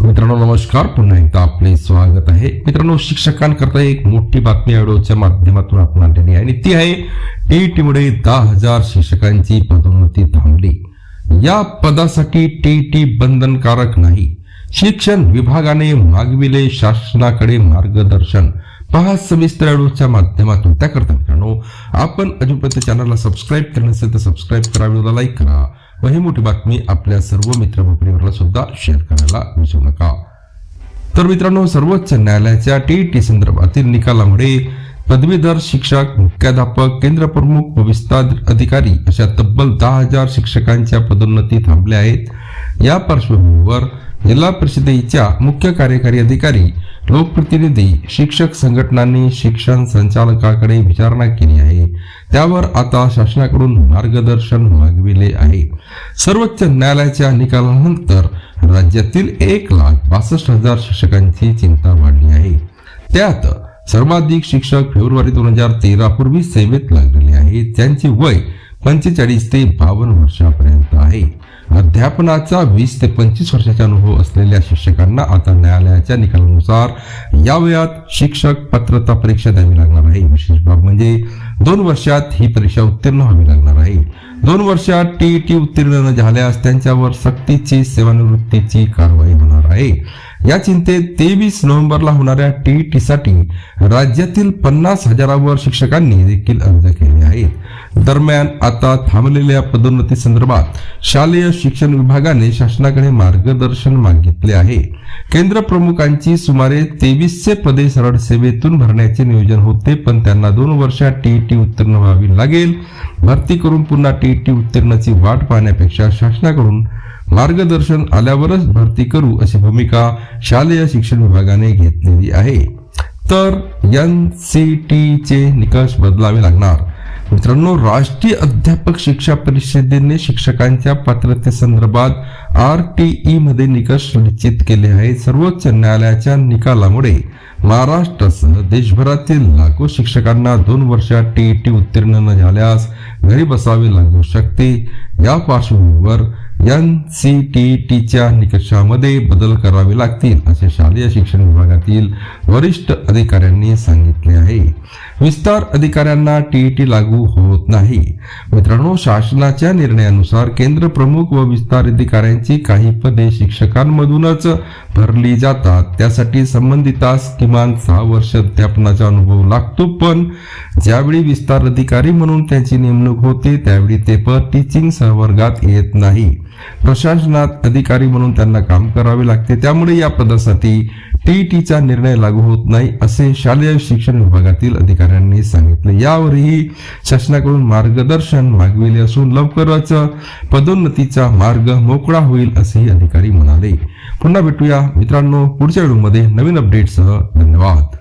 मित्रांनो नमस्कार. पुन्हा एकदा आपले स्वागत आहे. मित्रांनो शिक्षकांकरता एक मोठी बातमी या व्हिडिओच्या माध्यमातून आपण आणलेली आहे. आणि ती आहे टीईटीमुळे दहा हजार शिक्षकांची पदोन्नती थांबली. या पदासाठी टीईटी बंधनकारक नाही. शिक्षण विभागाने मागविले शासनाकडे मार्गदर्शन. पहा सविस्तर व्हिडिओच्या माध्यमातून. त्याकरता मित्रांनो आपण अजूनपर्यंत चॅनलला सबस्क्राईब करण्यासाठी तर सबस्क्राईब करा. व्हिडिओला लाईक करा. व ही मोठी बातमी आपल्या सर्व मित्रमैत्रिणींना सुद्धा शेअर करायला विसरू नका. तर मित्रांनो सर्वोच्च न्यायालयाच्या टी टी संदर्भातील निकालामुळे पदवीधर शिक्षक मुख्याध्यापक केंद्र प्रमुख व विस्तार अधिकारी अशा तब्बल दहा हजार शिक्षकांच्या पदोन्नती थांबल्या आहेत. या पार्श्वभूमीवर जिल्हा परिषदेच्या मुख्य कार्यकारी अधिकारी लोकप्रतिनिधी शिक्षक संघटनांनी शिक्षण संचालकाकडे विचारणा केली आहे. त्यावर आता शासनाकडून मार्गदर्शन मागविले आहे. सर्वोच्च न्यायालयाच्या निकालानंतर राज्यातील एक लाख बासष्ट हजार शिक्षकांची चिंता वाढली आहे. त्यात सर्वाधिक शिक्षक फेब्रुवारी दोन हजार तेरा पूर्वी सेवेत लागलेले आहेत. त्यांचे वय पंचेचाळीस ते बावन्न वर्षापर्यंत आहे. अध्यापनाचा वीस ते पंचवीस वर्षाचा अनुभव असलेल्या शिक्षकांना आता न्यायालयाच्या निकालानुसार या वयात शिक्षक पात्रता परीक्षा द्यावी लागणार आहे. विशेष बाब म्हणजे दोन वर्षात ही परीक्षा उत्तीर्ण व्हावी लागणार आहे. दोन वर्षात टीईटी उत्तीर्ण न झाल्यास त्यांच्यावर सक्तीची सेवानिवृत्तीची कारवाई होणार आहे. या चिंतेत तेवीस नोव्हेंबरला होणाऱ्या टी साठी राज्यातील पन्नास हजारावर शिक्षकांनी देखील अर्ज केले आहेत. दरम्यान आता थांबलेल्या पदोन्नती संदर्भात शालेय शिक्षण विभागाने शासनाकडे मार्गदर्शन मागितले आहे. केंद्र प्रमुखांची सुमारे तेवीसशे पदे सरळ सेवेतून भरण्याचे नियोजन होते पण त्यांना दोन वर्षात टीईटी उत्तीर्ण व्हावी लागेल. भरती करून पुन्हा टीईटी उत्तीर्णाची वाट पाहण्यापेक्षा शासनाकडून मार्गदर्शन आल्यावरच भरती करू अशी भूमिका शालेय शिक्षण विभागाने घेतलेली आहे. तर एन सी चे निकष बदलावे लागणार. मित्रांनो राष्ट्रीय अध्यापक शिक्षा परिषदेने शिक्षकांच्या पात्रतेसंदर्भात आर टी ई मध्ये निकष निश्चित केले आहेत. सर्वोच्च न्यायालयाच्या निकालामुळे महाराष्ट्रासह देशभरातील लाखो शिक्षकांना दोन वर्षात टी ई टी उत्तीर्ण न झाल्यास घरी बसावे लागू शकते. या पार्श्वभूमीवर एन सी टी टीच्या निकषामध्ये बदल करावे लागतील असे शालेय शिक्षण विभागातील वरिष्ठ अधिकाऱ्यांनी सांगितले आहे. विस्तार अधिकाऱ्यांना टी लागू हो होत नाही. मित्रांनो शासनाच्या निर्णयानुसार केंद्र प्रमुख व विस्तार अधिकाऱ्यांची काही पदे शिक्षकांमधूनच भरली जातात. त्यासाठी संबंधितास किमान सहा वर्ष अध्यापनाचा अनुभव लागतो पण ज्यावेळी विस्तार अधिकारी म्हणून त्यांची नेमणूक होते त्यावेळी ते पद टीचिंग सहवर्गात येत नाही. प्रशासनात अधिकारी म्हणून त्यांना काम करावे लागते. त्यामुळे या पदासाठी टीईटीचा निर्णय लागू होत नाही असे शालेय शिक्षण विभागातील अधिकाऱ्यांनी सांगितले. यावरही शासनाकडून मार्गदर्शन मागविले असून लवकरच पदोन्नतीचा मार्ग मोकळा होईल असेही अधिकारी म्हणाले. पुन्हा भेटूया मित्रांनो पुढच्या व्हिडिओमध्ये. नवीन अपडेटसह धन्यवाद.